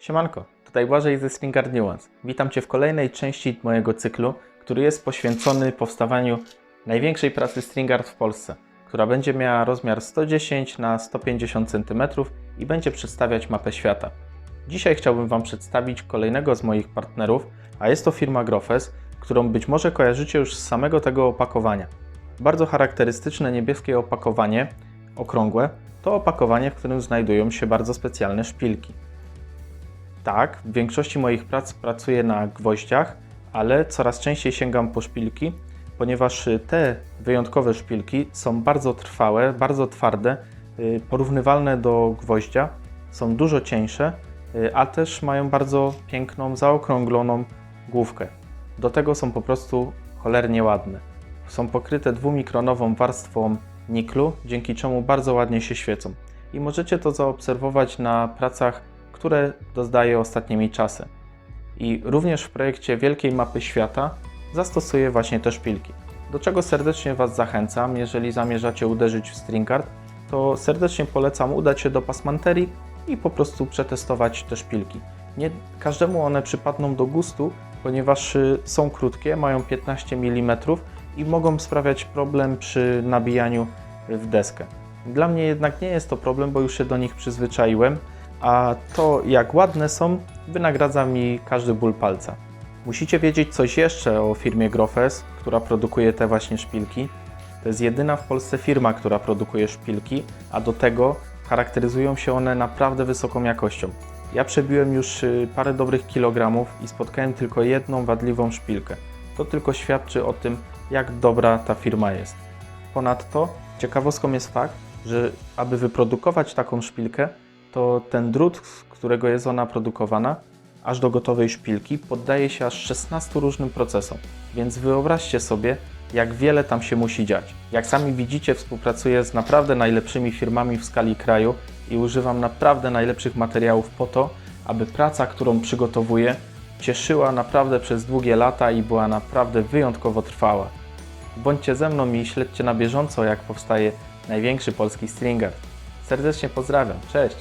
Siemanko, tutaj Błażej ze Stringard Nuance. Witam Cię w kolejnej części mojego cyklu, który jest poświęcony powstawaniu największej pracy Stringard w Polsce, która będzie miała rozmiar 110 na 150 cm i będzie przedstawiać mapę świata. Dzisiaj chciałbym Wam przedstawić kolejnego z moich partnerów, a jest to firma Grofes, którą być może kojarzycie już z samego tego opakowania. Bardzo charakterystyczne niebieskie opakowanie, okrągłe, to opakowanie, w którym znajdują się bardzo specjalne szpilki. Tak, w większości moich prac pracuję na gwoździach, ale coraz częściej sięgam po szpilki, ponieważ y, te wyjątkowe szpilki są bardzo trwałe, bardzo twarde, y, porównywalne do gwoździa, są dużo cieńsze, y, a też mają bardzo piękną, zaokrągloną główkę. Do tego są po prostu cholernie ładne. Są pokryte dwumikronową warstwą niklu, dzięki czemu bardzo ładnie się świecą. I możecie to zaobserwować na pracach które doznaje ostatnimi czasy. I również w projekcie Wielkiej Mapy Świata zastosuję właśnie te szpilki. Do czego serdecznie Was zachęcam, jeżeli zamierzacie uderzyć w stringard, to serdecznie polecam udać się do Pasmanterii i po prostu przetestować te szpilki. Nie każdemu one przypadną do gustu, ponieważ y, są krótkie, mają 15 mm i mogą sprawiać problem przy nabijaniu w deskę. Dla mnie jednak nie jest to problem, bo już się do nich przyzwyczaiłem a to jak ładne są, wynagradza mi każdy ból palca. Musicie wiedzieć coś jeszcze o firmie Grofes, która produkuje te właśnie szpilki. To jest jedyna w Polsce firma, która produkuje szpilki, a do tego charakteryzują się one naprawdę wysoką jakością. Ja przebiłem już y, parę dobrych kilogramów i spotkałem tylko jedną wadliwą szpilkę. To tylko świadczy o tym, jak dobra ta firma jest. Ponadto ciekawostką jest fakt, że aby wyprodukować taką szpilkę, to ten drut, z którego jest ona produkowana, aż do gotowej szpilki, poddaje się aż 16 różnym procesom. Więc wyobraźcie sobie, jak wiele tam się musi dziać. Jak sami widzicie, współpracuję z naprawdę najlepszymi firmami w skali kraju i używam naprawdę najlepszych materiałów po to, aby praca, którą przygotowuję, cieszyła naprawdę przez długie lata i była naprawdę wyjątkowo trwała. Bądźcie ze mną i śledźcie na bieżąco, jak powstaje największy polski stringer. Serdecznie pozdrawiam, cześć!